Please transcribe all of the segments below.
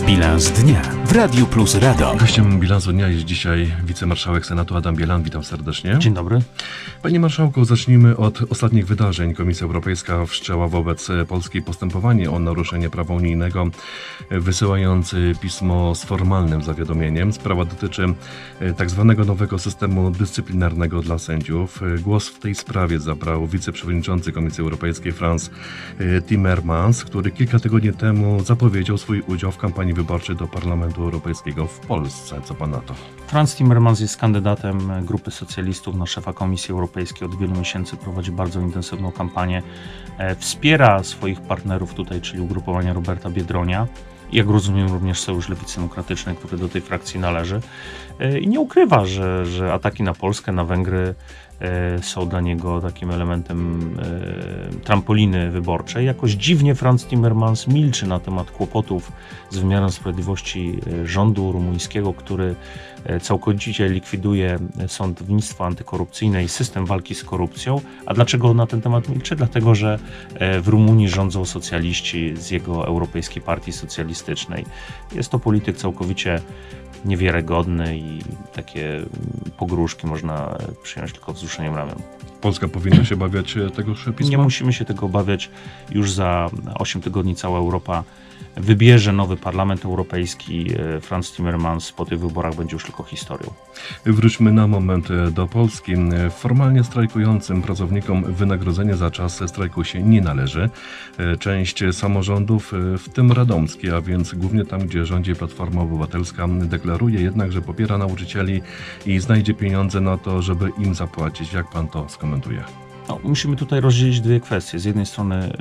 Bilans dnia w Radiu Plus Radom. Gościem bilansu dnia jest dzisiaj wicemarszałek Senatu Adam Bielan. Witam serdecznie. Dzień dobry. Panie marszałku, zacznijmy od ostatnich wydarzeń. Komisja Europejska wszczęła wobec Polski postępowanie o naruszenie prawa unijnego, wysyłając pismo z formalnym zawiadomieniem. Sprawa dotyczy tak zwanego nowego systemu dyscyplinarnego dla sędziów. Głos w tej sprawie zabrał wiceprzewodniczący Komisji Europejskiej Franz Timmermans, który kilka tygodni temu zapowiedział swój udział w kampanii wyborczej do Parlamentu Europejskiego w Polsce. Co pan na to? Franz Timmermans jest kandydatem grupy socjalistów na szefa Komisji Europejskiej. Od wielu miesięcy prowadzi bardzo intensywną kampanię. E, Wspiera swoich partnerów tutaj, czyli ugrupowania Roberta Biedronia. Jak rozumiem, również Sojusz Lewicy Demokratycznej, który do tej frakcji należy. E, I nie ukrywa, że, że ataki na Polskę, na Węgry są dla niego takim elementem e, trampoliny wyborczej. Jakoś dziwnie Franz Timmermans milczy na temat kłopotów z wymiarem sprawiedliwości e, rządu rumuńskiego, który e, całkowicie likwiduje sądownictwo antykorupcyjne i system walki z korupcją. A dlaczego na ten temat milczy? Dlatego, że e, w Rumunii rządzą socjaliści z jego Europejskiej Partii Socjalistycznej. Jest to polityk całkowicie niewiarygodny i takie pogróżki można przyjąć tylko wzruszeniem ramion. Polska powinna się bawiać tegoż pisma? Nie musimy się tego obawiać. Już za 8 tygodni cała Europa wybierze nowy Parlament Europejski. E, Franz Timmermans po tych wyborach będzie już tylko historią. Wróćmy na moment do Polski. Formalnie strajkującym pracownikom wynagrodzenie za czas strajku się nie należy. Część samorządów, w tym radomskie, a więc głównie tam, gdzie rządzi Platforma Obywatelska, deklaruje jednak, że popiera nauczycieli i znajdzie pieniądze na to, żeby im zapłacić. Jak pan to skomentuje? No, musimy tutaj rozdzielić dwie kwestie. Z jednej strony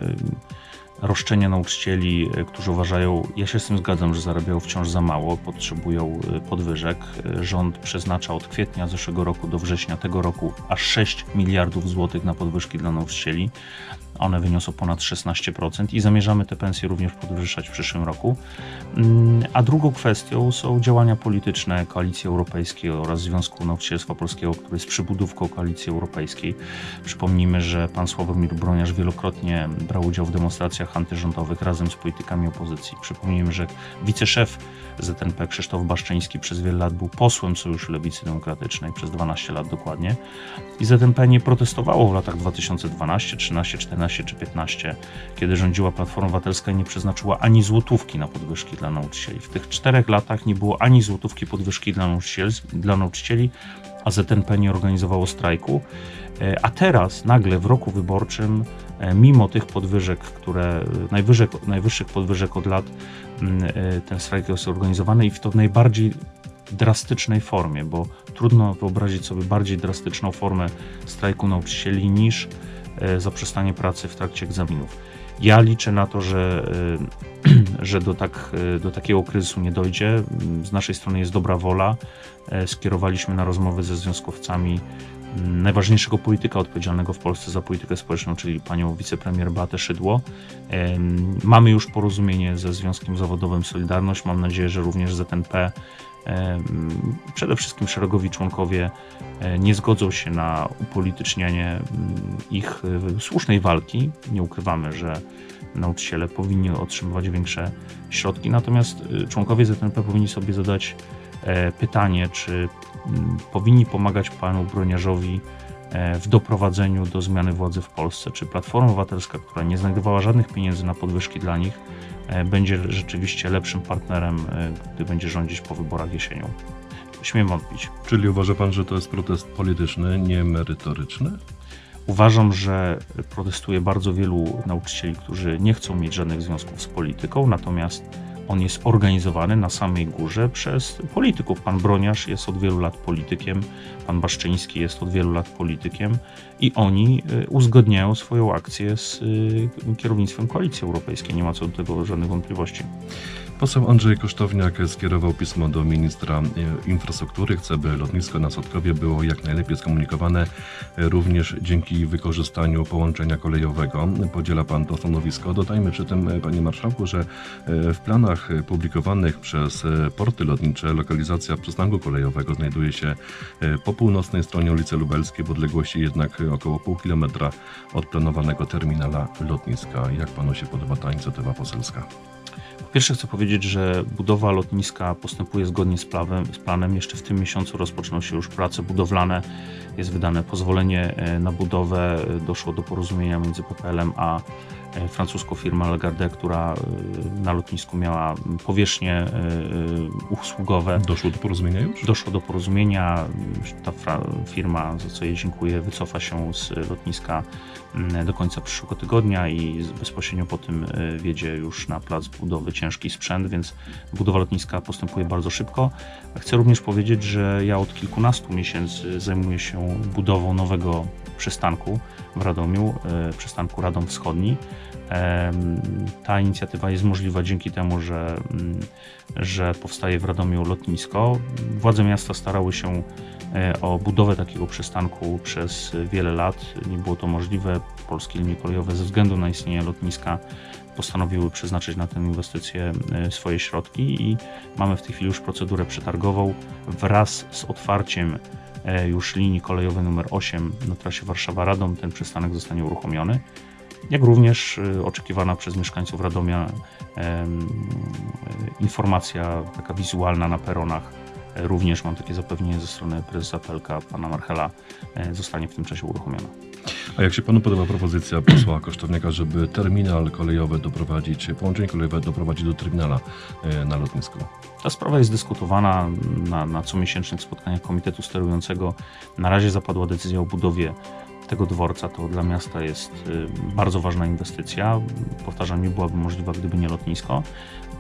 roszczenia nauczycieli, y, którzy uważają, ja się z tym zgadzam, że zarabiają wciąż za mało, potrzebują y, podwyżek. Y, Rząd przeznacza od kwietnia zeszłego roku do września tego roku aż 6 miliardów złotych na podwyżki dla nauczycieli. One wyniosą ponad 16% i zamierzamy te pensje również podwyższać w przyszłym roku. Mm, A drugą kwestią są działania polityczne Koalicji Europejskiej oraz Związku Nauczycielstwa Polskiego, który jest przybudówką Koalicji Europejskiej. Przypomnijmy, że pan Sławomir Broniarz wielokrotnie brał udział w demonstracjach antyrządowych razem z politykami opozycji. Przypomnijmy, że wiceszef ZNP Krzysztof Baszczyński przez wiele lat był posłem Sojuszu Lewicy Demokratycznej, przez 12 lat dokładnie. I ZNP nie protestowało w latach 2012, 13, 14 czy 15, kiedy rządziła Platforma Obywatelska i nie przeznaczyła ani złotówki na podwyżki dla nauczycieli. W tych czterech latach nie było ani złotówki podwyżki dla nauczycieli, dla nauczycieli a ZNP nie organizowało strajku. E, A teraz nagle w roku wyborczym, e, mimo tych podwyżek, które najwyżek, najwyższych podwyżek od lat, mm, e, ten strajk jest organizowany i w to w najbardziej drastycznej formie, bo trudno wyobrazić sobie bardziej drastyczną formę strajku nauczycieli niż zaprzestanie pracy w trakcie egzaminów. Ja liczę na to, że, e, że do, tak, e, do takiego kryzysu nie dojdzie. Z naszej strony jest dobra wola. E, Skierowaliśmy na rozmowy ze związkowcami m, najważniejszego polityka odpowiedzialnego w Polsce za politykę społeczną, czyli panią wicepremier Beatę Szydło. Em, Mamy już porozumienie ze Związkiem Zawodowym Solidarność. Mam nadzieję, że również ZNP przede wszystkim szeregowi członkowie e, nie zgodzą się na upolitycznianie ich e, słusznej walki. Nie ukrywamy, że nauczyciele powinni otrzymywać większe środki, natomiast e, członkowie ZNP powinni sobie zadać pytanie, czy powinni pomagać panu Broniarzowi w doprowadzeniu do zmiany władzy w Polsce. Czy Platforma Obywatelska, która nie znajdowała żadnych pieniędzy na podwyżki dla nich, będzie rzeczywiście lepszym partnerem, e, gdy będzie rządzić po wyborach jesienią? Śmiem wątpić. Czyli uważa pan, że to jest protest polityczny, nie merytoryczny? Uważam, że protestuje bardzo wielu nauczycieli, którzy nie chcą mieć żadnych związków z polityką, natomiast on jest organizowany na samej górze przez polityków. Pan Broniarz jest od wielu lat politykiem, pan Baszczyński jest od wielu lat politykiem i oni y, uzgodniają swoją akcję z y, kierownictwem Koalicji Europejskiej. Nie ma co do tego żadnych wątpliwości. Poseł Andrzej Kosztowniak skierował pismo do ministra e, infrastruktury. Chce, by lotnisko na Sotkowie było jak najlepiej skomunikowane, e, również dzięki wykorzystaniu połączenia kolejowego. Podziela pan to stanowisko. Dodajmy przy tym, e, panie marszałku, że w planach publikowanych przez porty lotnicze lokalizacja przystanku kolejowego znajduje się po północnej stronie ulicy Lubelskiej, w odległości jednak około pół kilometra od planowanego terminala lotniska. Jak panu się podoba ta inicjatywa poselska? Po pierwsze chcę powiedzieć, że budowa lotniska postępuje zgodnie z, z planem. Jeszcze w tym miesiącu rozpoczną się już prace budowlane. Jest wydane pozwolenie e, na budowę. E, Doszło do porozumienia między PPL-em a francuską firmą Lagarde, która e, na lotnisku miała powierzchnie e, e, usługowe. Doszło do porozumienia już? Doszło do porozumienia. Ta firma, za co jej dziękuję, wycofa się z lotniska mm, do końca przyszłego tygodnia i bezpośrednio po tym wjedzie już na plac budowy ciężki sprzęt, więc budowa lotniska postępuje bardzo szybko. Chcę również powiedzieć, że ja od kilkunastu miesięcy zajmuję się budową nowego przystanku w Radomiu, y, przystanku Radom Wschodni. Ta inicjatywa jest możliwa dzięki temu, że, mm, że powstaje w Radomiu lotnisko. Władze miasta starały się e, o budowę takiego przystanku przez wiele lat. Nie było to możliwe. Polskie linie kolejowe ze względu na istnienie lotniska postanowiły przeznaczyć na tę inwestycję e, swoje środki i mamy w tej chwili już procedurę przetargową wraz z otwarciem e, już linii kolejowej numer 8 na trasie Warszawa-Radom. Ten przystanek zostanie uruchomiony jak również y, oczekiwana przez mieszkańców Radomia y, informacja taka wizualna na peronach. E, Również mam takie zapewnienie ze strony prezesa Pelka, pana Marchela, e, zostanie w tym czasie uruchomiona. A jak się panu podoba propozycja posła Kosztowniaka, żeby terminal kolejowy doprowadzić, połączenie kolejowe doprowadzić do terminala e, na lotnisku? Ta sprawa jest dyskutowana na, na comiesięcznych spotkaniach Komitetu Sterującego. Na razie zapadła decyzja o budowie tego dworca. To dla miasta jest y, bardzo ważna inwestycja. Powtarzam, nie byłaby możliwa, gdyby nie lotnisko.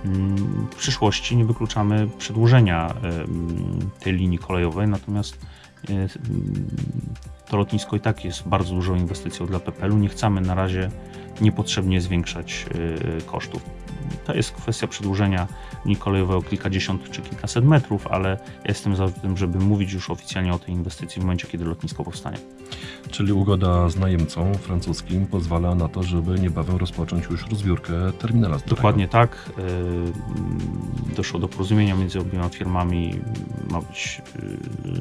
Mm, W przyszłości nie wykluczamy przedłużenia y, tej linii kolejowej, natomiast y, to lotnisko i tak jest bardzo dużą inwestycją dla PPL-u. Nie chcemy na razie niepotrzebnie zwiększać y, kosztów. To jest kwestia przedłużenia linii kolejowej o kilkadziesiąt czy kilkaset metrów, ale jestem za tym, żeby mówić już oficjalnie o tej inwestycji w momencie, kiedy lotnisko powstanie. Czyli ugoda z najemcą francuskim pozwala na to, żeby niebawem rozpocząć już rozbiórkę terminala. starego. Dokładnie tak. y, Doszło do porozumienia między obiema firmami. Ma być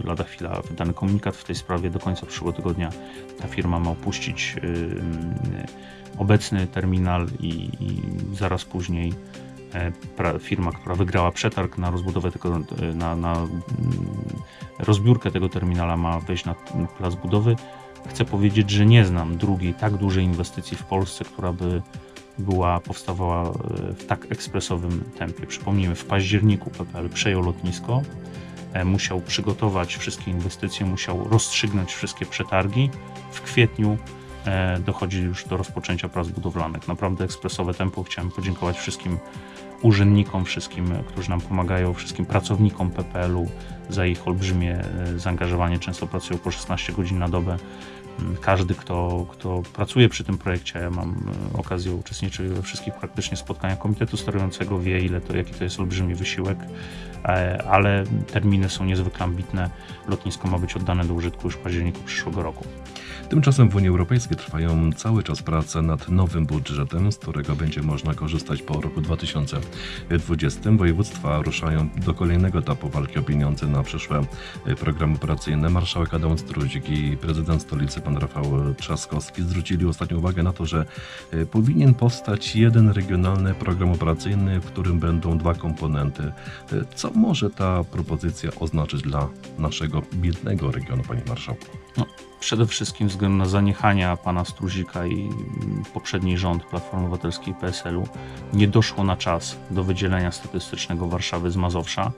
y, lada chwila wydany komunikat w tej sprawie. Do końca przyszłego tygodnia ta firma ma opuścić y, y, obecny terminal i, i zaraz później e, firma, która wygrała przetarg na rozbudowę tego, y, na, na mm, rozbiórkę tego terminala ma wejść na plac budowy. Chcę powiedzieć, że nie znam drugiej tak dużej inwestycji w Polsce, która by była, powstawała e, w tak ekspresowym tempie. Przypomnijmy, w październiku PPL przejął lotnisko, e, musiał przygotować wszystkie inwestycje, musiał rozstrzygnąć wszystkie przetargi. W kwietniu e, dochodzi już do rozpoczęcia prac budowlanych. Naprawdę ekspresowe tempo. Chciałem podziękować wszystkim urzędnikom, wszystkim, e, którzy nam pomagają, wszystkim pracownikom PPL-u za ich olbrzymie e, zaangażowanie. Często pracują po 16 godzin na dobę. Każdy, kto, kto pracuje przy tym projekcie, ja mam e, okazję uczestniczyć we wszystkich praktycznie spotkaniach Komitetu Sterującego, wie ile to, jaki to jest olbrzymi wysiłek, e, ale terminy są niezwykle ambitne. Lotnisko ma być oddane do użytku już w październiku przyszłego roku. Tymczasem w Unii Europejskiej trwają cały czas prace nad nowym budżetem, z którego będzie można korzystać po roku 2020. Województwa ruszają do kolejnego etapu walki o pieniądze na przyszłe programy operacyjne. Marszałek Adam Struzik i prezydent stolicy pan Rafał Trzaskowski zwrócili ostatnio uwagę na to, że e, powinien powstać jeden regionalny program operacyjny, w którym będą dwa komponenty. E, Co może ta propozycja oznaczyć dla naszego biednego regionu, panie marszałku? Przede wszystkim ze względu na zaniechania pana Struzika i mm, poprzedni rząd Platformy Obywatelskiej PSL-u nie doszło na czas do wydzielenia statystycznego Warszawy z Mazowsza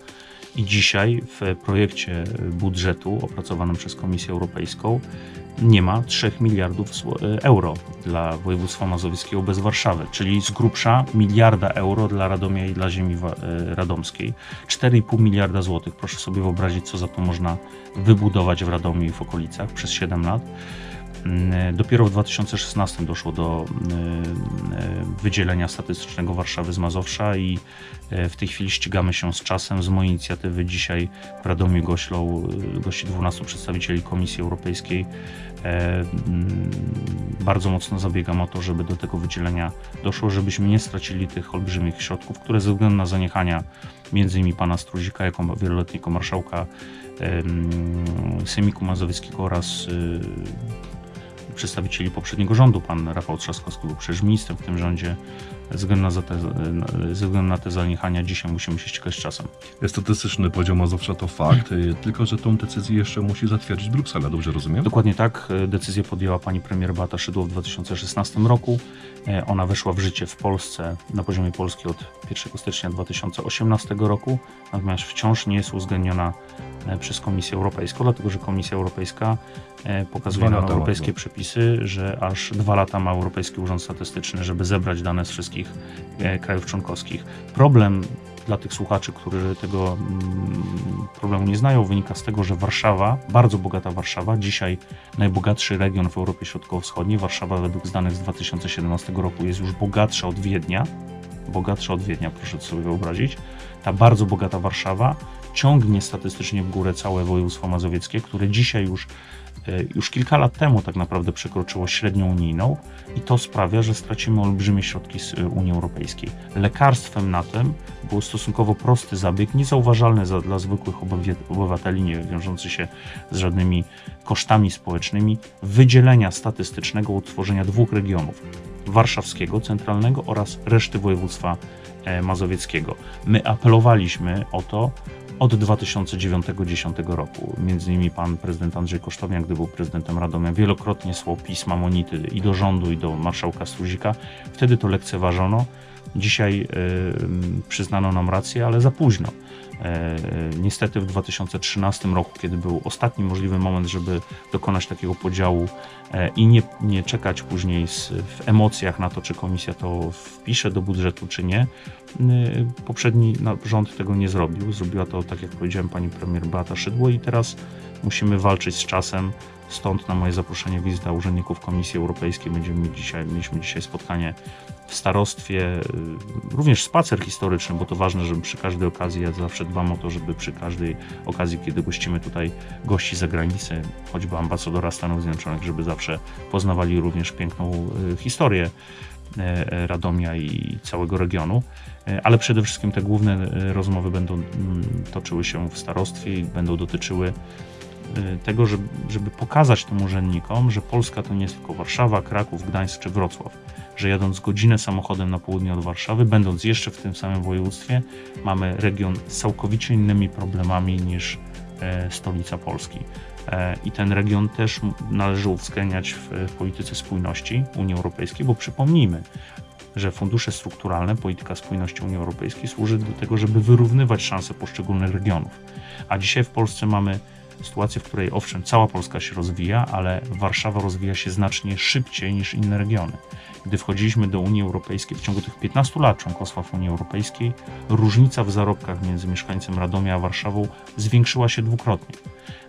i dzisiaj w projekcie budżetu opracowanym przez Komisję Europejską nie ma 3 miliardów euro dla województwa mazowieckiego bez Warszawy, czyli z grubsza miliarda euro dla Radomia i dla ziemi e, radomskiej. 4,5 miliarda złotych. Proszę sobie wyobrazić, co za to można wybudować w Radomiu i w okolicach przez 7 lat. Mm, Dopiero w 2016 doszło do mm, e, wydzielenia statystycznego Warszawy z Mazowsza i e, w tej chwili ścigamy się z czasem. Z mojej inicjatywy dzisiaj w Radomiu goślą, e, gości 12 przedstawicieli Komisji Europejskiej. E, mm, Bardzo mocno zabiegam o to, żeby do tego wydzielenia doszło, żebyśmy nie stracili tych olbrzymich środków, które ze względu na zaniechania między innymi pana Struzika jako wieloletniego marszałka Sejmiku Mazowieckiego oraz przedstawicieli poprzedniego rządu. Pan Rafał Trzaskowski był przecież ministrem w tym rządzie. Ze względu na, te, ze względu na te zaniechania dzisiaj musimy się ścigać z czasem. Statystyczny podział Mazowsza to fakt, y, tylko że tą decyzję jeszcze musi zatwierdzić Bruksela, dobrze rozumiem? Dokładnie tak. e, Decyzję podjęła pani premier Beata Szydło w 2016 roku. E, Ona weszła w życie w Polsce na poziomie Polski od 1 stycznia 2018 roku, natomiast wciąż nie jest uwzględniona przez Komisję Europejską, dlatego że Komisja Europejska pokazuje lata europejskie ładnie. przepisy, że aż dwa lata ma Europejski Urząd Statystyczny, żeby zebrać dane z wszystkich e, krajów członkowskich. Problem dla tych słuchaczy, którzy tego mm, problemu nie znają, wynika z tego, że Warszawa, bardzo bogata Warszawa, dzisiaj najbogatszy region w Europie Środkowo-Wschodniej, Warszawa według danych z 2017 roku jest już bogatsza od Wiednia, bogatsza od Wiednia, proszę sobie wyobrazić. Ta bardzo bogata Warszawa ciągnie statystycznie w górę całe województwo mazowieckie, które dzisiaj już, już kilka lat temu tak naprawdę przekroczyło średnią unijną i to sprawia, że stracimy olbrzymie środki z e, Unii Europejskiej. Lekarstwem na tym był stosunkowo prosty zabieg, niezauważalny za, dla zwykłych obywateli, nie wiążący się z żadnymi kosztami społecznymi, wydzielenia statystycznego utworzenia dwóch regionów warszawskiego, centralnego oraz reszty województwa e, mazowieckiego. My apelowaliśmy o to od 2009-2010 roku. Między innymi pan prezydent Andrzej Kosztowniak, gdy był prezydentem Radomia, wielokrotnie słał pisma, monity i do rządu, i do marszałka Struzika. Wtedy to lekceważono. Dzisiaj e, przyznano nam rację, ale za późno. E, Niestety w 2013 roku, kiedy był ostatni możliwy moment, żeby dokonać takiego podziału e, i nie, nie czekać później z, w emocjach na to, czy komisja to wpisze do budżetu, czy nie, y, poprzedni na- rząd tego nie zrobił. Zrobiła to, tak jak powiedziałem, pani premier Beata Szydło i teraz musimy walczyć z czasem. Stąd na moje zaproszenie wizyta urzędników Komisji Europejskiej. Będziemy dzisiaj, mieliśmy dzisiaj spotkanie w starostwie, y, również spacer historyczny, bo to ważne, żeby przy każdej okazji, ja zawsze dbam o to, żeby przy każdej okazji, kiedy gościmy tutaj gości z zagranicy, choćby ambasadora Stanów Zjednoczonych, żeby zawsze poznawali również piękną y, historię e, e, Radomia i całego regionu. E, Ale przede wszystkim te główne rozmowy będą mm, toczyły się w starostwie i będą dotyczyły tego, żeby, żeby pokazać tym urzędnikom, że Polska to nie jest tylko Warszawa, Kraków, Gdańsk czy Wrocław. Że jadąc godzinę samochodem na południe od Warszawy, będąc jeszcze w tym samym województwie, mamy region z całkowicie innymi problemami niż e, stolica Polski. E, I ten region też należy uwzględniać w polityce spójności Unii Europejskiej, bo przypomnijmy, że fundusze strukturalne, polityka spójności Unii Europejskiej służy do tego, żeby wyrównywać szanse poszczególnych regionów. A dzisiaj w Polsce mamy sytuację, w której owszem, cała Polska się rozwija, ale Warszawa rozwija się znacznie szybciej niż inne regiony. Gdy wchodziliśmy do Unii Europejskiej w ciągu tych 15 lat członkostwa w Unii Europejskiej, różnica w zarobkach między mieszkańcem Radomia a Warszawą zwiększyła się dwukrotnie.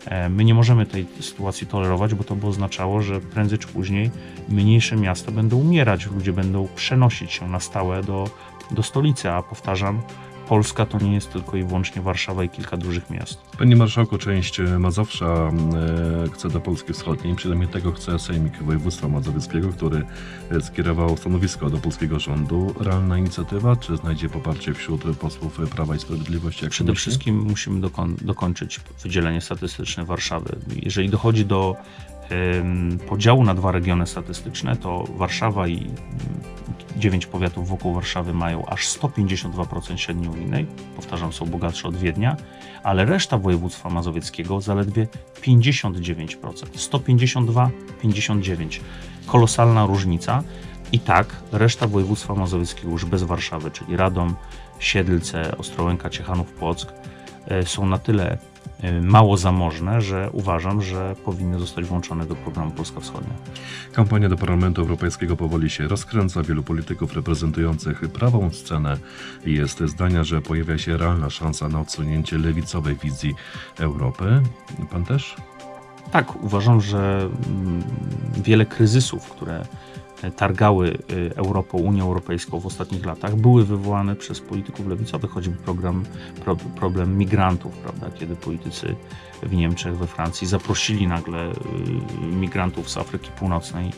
E, My nie możemy tej sytuacji tolerować, bo to by oznaczało, że prędzej czy później mniejsze miasta będą umierać, ludzie będą przenosić się na stałe do, do stolicy, a powtarzam, Polska to nie jest tylko i wyłącznie Warszawa i kilka dużych miast. Panie Marszałku, część Mazowsza e, chce do Polski Wschodniej, przynajmniej tego chce Sejmik Województwa Mazowieckiego, który e, skierował stanowisko do polskiego rządu. Realna inicjatywa, czy znajdzie poparcie wśród posłów Prawa i Sprawiedliwości? Przede myśli? wszystkim musimy dokończyć wydzielenie statystyczne Warszawy. Jeżeli dochodzi do podziału na dwa regiony statystyczne, to Warszawa i mm, dziewięć powiatów wokół Warszawy mają aż 152% średniej unijnej, powtarzam, są bogatsze od Wiednia, ale reszta województwa mazowieckiego zaledwie 59%. 152, 59. Kolosalna różnica. I tak reszta województwa mazowieckiego już bez Warszawy, czyli Radom, Siedlce, Ostrołęka, Ciechanów, Płock, są na tyle e, mało zamożne, że uważam, że powinny zostać włączone do programu Polska Wschodnia. Kampania do Parlamentu Europejskiego powoli się rozkręca. Wielu polityków reprezentujących prawą scenę jest zdania, że pojawia się realna szansa na odsunięcie lewicowej wizji Europy. Pan też? Tak, uważam, że mm, wiele kryzysów, które e, targały y, Europą, Unią Europejską w ostatnich latach, były wywołane przez polityków lewicowych, choćby program, pro, problem migrantów, prawda, kiedy politycy w Niemczech, we Francji zaprosili nagle y, migrantów z Afryki Północnej.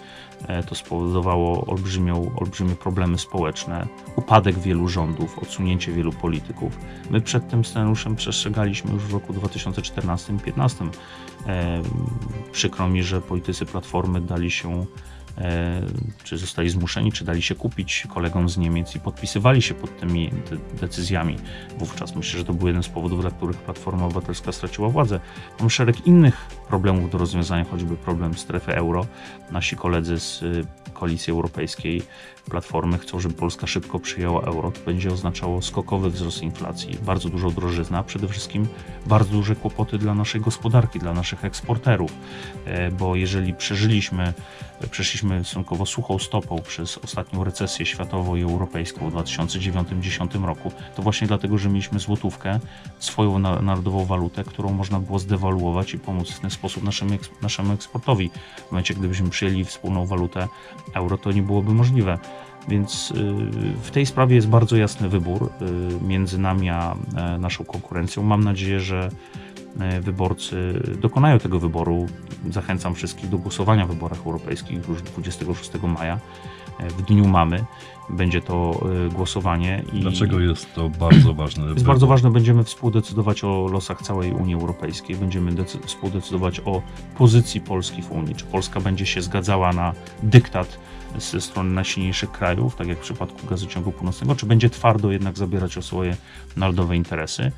E, To spowodowało olbrzymią, olbrzymie problemy społeczne, upadek wielu rządów, odsunięcie wielu polityków. My przed tym scenariuszem przestrzegaliśmy już w roku 2014-2015. E, przykro mi, że politycy Platformy dali się, e, czy zostali zmuszeni, czy dali się kupić kolegom z Niemiec i podpisywali się pod tymi de- decyzjami wówczas. Myślę, że to był jeden z powodów, dla których Platforma Obywatelska straciła władzę. Mam szereg innych problemów do rozwiązania, choćby problem strefy euro. Nasi koledzy z y, Koalicji Europejskiej, Platformy chcą, żeby Polska szybko przyjęła euro. To będzie oznaczało skokowy wzrost inflacji, bardzo dużo drożyzna, przede wszystkim bardzo duże kłopoty dla naszej gospodarki, dla naszych eksporterów, E, bo jeżeli przeżyliśmy, przeszliśmy stosunkowo suchą stopą przez ostatnią recesję światową i europejską w 2009-2010 roku, to właśnie dlatego, że mieliśmy złotówkę, swoją na- narodową walutę, którą można było zdewaluować i pomóc w ten sposób naszym, naszemu eksportowi. W momencie, gdybyśmy przyjęli wspólną walutę euro, to nie byłoby możliwe. Więc y, w tej sprawie jest bardzo jasny wybór y, między nami a e, naszą konkurencją. Mam nadzieję, że e, wyborcy dokonają tego wyboru. Zachęcam wszystkich do głosowania w wyborach europejskich już 26 maja. E, W dniu mamy będzie to głosowanie. I Dlaczego jest to bardzo ważne? jest bardzo ważne, będziemy współdecydować o losach całej Unii Europejskiej, będziemy decy- współdecydować o pozycji Polski w Unii. Czy Polska będzie się zgadzała na dyktat ze strony najsilniejszych krajów, tak jak w przypadku gazociągu północnego, czy będzie twardo jednak zabierać o swoje narodowe interesy.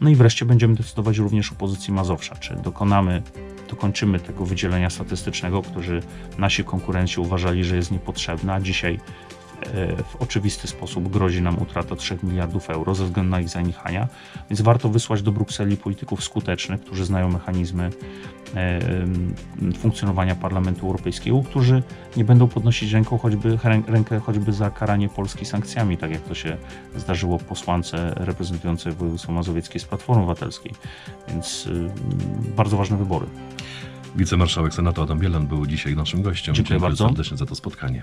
No i wreszcie będziemy decydować również o pozycji Mazowsza, czy dokonamy, dokończymy tego wydzielenia statystycznego, którzy nasi konkurenci uważali, że jest niepotrzebne, a dzisiaj w oczywisty sposób grozi nam utrata 3 miliardów euro ze względu na ich zaniechania, więc warto wysłać do Brukseli polityków skutecznych, którzy znają mechanizmy e, funkcjonowania Parlamentu Europejskiego, którzy nie będą podnosić ręką choćby, rę- rękę choćby za karanie Polski sankcjami, tak jak to się zdarzyło posłance reprezentującej województwo mazowieckie z Platformy Obywatelskiej. Więc y, bardzo ważne wybory. Wicemarszałek Senatu Adam Bielan był dzisiaj naszym gościem. Dziękuję bardzo. serdecznie za to spotkanie.